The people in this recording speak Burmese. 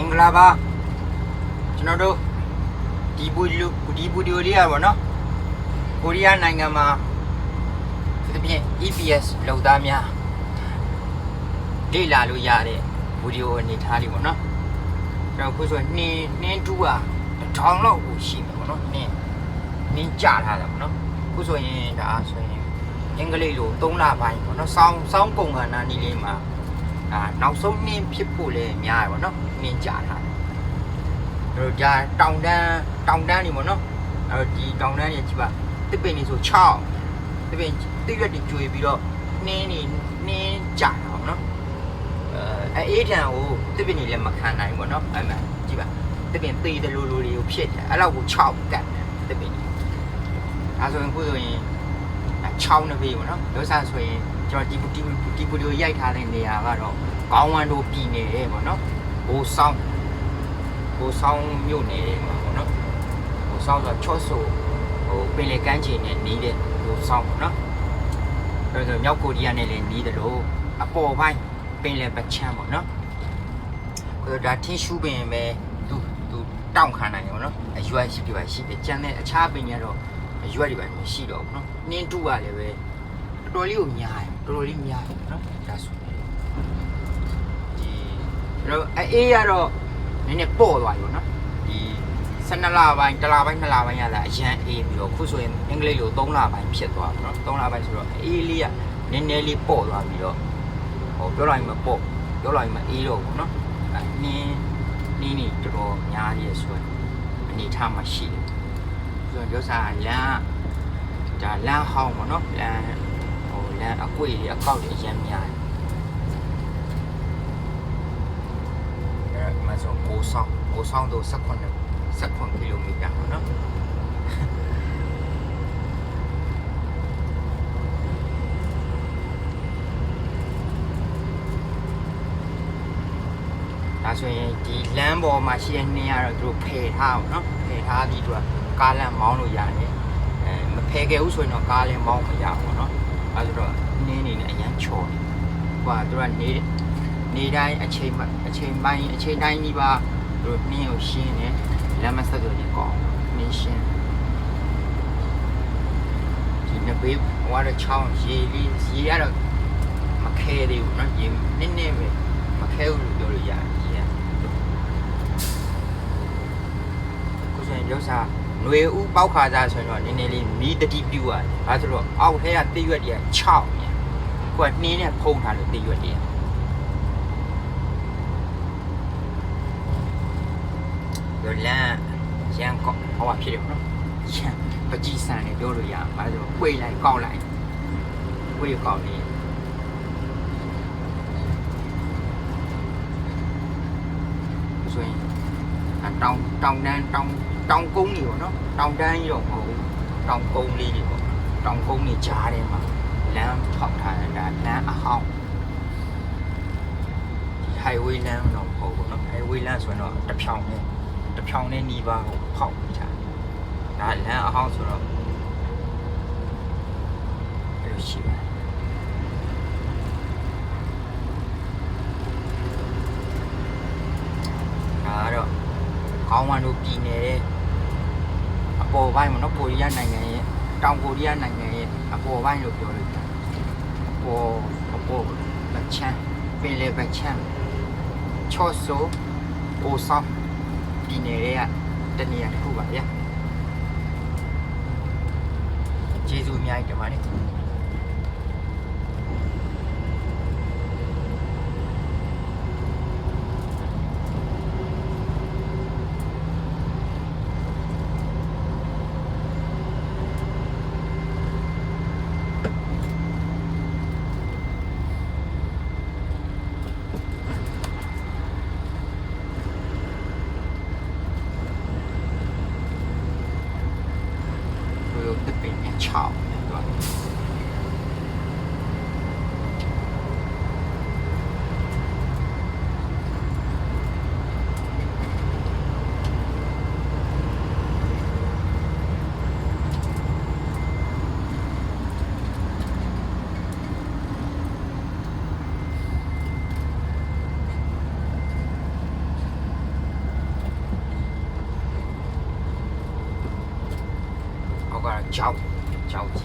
င်္ဂလာပါကျွန်တော်တို့ဒီဗီဒီယိုဒီဗီဒီယိုလေးရပါတော့ကိုရီးယားနိုင်ငံမှာဒီပြင် EPS လောက်သားများလေ့လာလို့ရတဲ့ဗီဒီယိုအနေထားလေးပေါ့နော်ကျွန်တော်ခုဆိုနှင်းနှင်းတူးอ่ะထောင်လောက်ကိုရှိမှာပေါ့နော်နှင်းနှင်းကြထားတာပေါ့နော်ခုဆိုရင်ဒါဆိုရင်အင်္ဂလိပ်လို3လပိုင်းပေါ့နော်စောင်းစောင်းပုံကဏ္ဍနည်းလေးမှာ အာနောက်ဆုံးနှင်းဖြစ်ဖို့လည်းများတယ်ဗောနော်နှင်းကြတာအဲ့တော့ဒါတောင်တန်းတောင်တန်းနေဗောနော်အဲ့တော့ဒီတောင်တန်းနေကြည့်ပါတစ်ပင်နေဆို6တစ်ပင်တစ်ရွက်တွေကျွေပြီးတော့နှင်းနေနှင်းကြတာဗောနော်အဲအေးထန်ကိုတစ်ပင်နေလည်းမခံနိုင်ဗောနော်အဲ့မှကြည့်ပါတစ်ပင်သေးတယ်လို့လို့တွေကိုဖြစ်တယ်အဲ့လောက်ကို6ကတ်တယ်တစ်ပင်နေအဲဆိုရင်ခုဆိုရင် 6နှစ်ပြီဗောနော်လောဆာဆိုရင်ကျွန်တော်ဒီဒီဒီဗီဒီယိုရိုက်ထားတဲ့နေရာကတော့ကောင်းဝမ်တို့ပြည်နေတယ်ဗောနော်ဘိုးဆောင်ဘိုးဆောင်မြို့နယ်တယ်မှာဗောနော်ဘိုးဆောင်ဆိုချော့ဆိုဟိုပင်လေကမ်းခြေနဲ့နီးတဲ့ဘိုးဆောင်ဗောနော်အဲ့ဒါမြောက်ကိုရီးယားနဲ့လည်းနီးတယ်လို့အပေါ်ပိုင်းပင်လေပချမ်းဗောနော်ကိုဒါထင်းရှူးပင်ပဲသူသူတောင့်ခံနိုင်တယ်ဗောနော်အရွက်ရှိပြပါရှိတယ်ကျန်တဲ့အခြားပင်တွေကတော့ အရွက်တွေပါမရှိတော့ဘူးနော်နင်းတူကလည်းပဲတော်တော်လေးကိုများတယ်တော်တော်လေးများတယ်နော်ဒါဆိုဒီတော့အေးရတော့နည်းနည်းပေါ့သွားပြီပေါ့နော်ဒီ12လပိုင်း1လပိုင်း2လပိုင်းရလာအရန်အေးပြီးတော့ခုဆိုရင်အင်္ဂလိပ်လို3လပိုင်းဖြစ်သွားပြီနော်3လပိုင်းဆိုတော့အေးလေးကနည်းနည်းလေးပေါ့သွားပြီးတော့ဟိုပြောလိုက်မှပေါ့ပြောလိုက်မှအေးတော့ပေါ့နော်အဲနင်းနင်းနေတော်တော်များရည်ဆိုရင်အနေထားမှရှိတယ် ဆိုတော့ပြောစားလမ်းဒါလမ်းဟောင်းပေါ့နော်လမ်းဟိုလမ်းအကွေတွေအကောက်တွေအရင်များတယ်အဲ့မှာဆိုကိုဆောင်ကိုဆောင်တော့18 18ကီလိုမီတာပေါ့နော်ဒါဆိုရင်ဒီလမ်းပေါ်မှာရှိတဲ့နှင်းကတော့သူတို့ဖယ်ထားအောင်နော်ဖယ်ထားပြီးသူ ကကားလမ်းမောင်းလို့ရတယ်အဲမဖယ်ခဲ့ဘူးဆိုရင်တော့ကားလည်းမောင်းမရဘူးเนาะ အဲဆိုတော့နင်းနေနဲ့အရန်ချော်တယ်။ဟိုကသူကနေနေတိုင်းအချိန်မှအချိန်ပိုင်းအချိန်တိုင်းဒီပါသူတို့နင်းကိုရှင်းတယ်လမ်းမဆက်ဆိုရင်ကောင်းနင်းရှင်းဒီနဘေးဟိုကတော့ချောင်းရေလေးရေရတော့မခဲသေးဘူးเนาะရေနည်းနည်းပဲမခဲဘူးလို့ပြောလို့ရတယ်ရေကကိုယ်ဆိုရင်ရုပ်စာ ຫນွေဥပေါက်ခါစားဆိုရင်တော့နည်းနည်းလေးမီးတတိပြူရတယ်။ဒါဆိုတော့အောက်ထဲကတိရွက်တွေက6မြန်။ကိုကနှင်းနဲ့ဖုံးထားလို့တိရွက်တွေက။ဒါလမ်းရန်ကောက်ဟောပါဖြစ်တယ်နော်။ရန်ပကြီးဆန်နေပြောလို့ရ။ဒါဆိုပွေလိုက်ကောက်လိုက်။ပွေကောက်နေဆိုရင်အ တောင်တောင်တန်းတောင်တောင်ကုန်းကြီးပေါ့နော်တောင်တန်းကြီးတော့မဟုတ်ဘူးတောင်ကုန်းလေးတွေပေါ့တောင်ကုန်းကြီးကြားထဲမှာလမ်းထောက်ထားတာလမ်းအဟောင်းဒီ highway လမ်းတော့မဟုတ်ဘူးနော် highway လမ်းဆိုတော့တစ်ဖြောင်နဲ့တစ်ဖြောင်နဲ့နီးပါးကိုဖောက်ပြီးထားဒါလမ်းအဟောင်းဆိုတော့အဲ့လိုရှိပါတယ်ဒါကတော့ ကောင်းဝမ်တို့ပြည်နယ်ရဲ့အပေါ်ပိုင်းမှာနော်ကိုရီးယားနိုင်ငံရဲ့တောင်ကိုရီးယားနိုင်ငံရဲ့အပေါ်ပိုင်းလို့ပြောလို့ရတယ်အပေါ်အပေါ်ဗချမ်းပင်လေဗချမ်းချော့ဆိုကိုဆောင်ပြည်နယ်ရဲ့တနေရာတစ်ခုပါဗျာကျေးဇူးအများကြီးတင်ပါတယ် 炒那个。chồng စ်ပ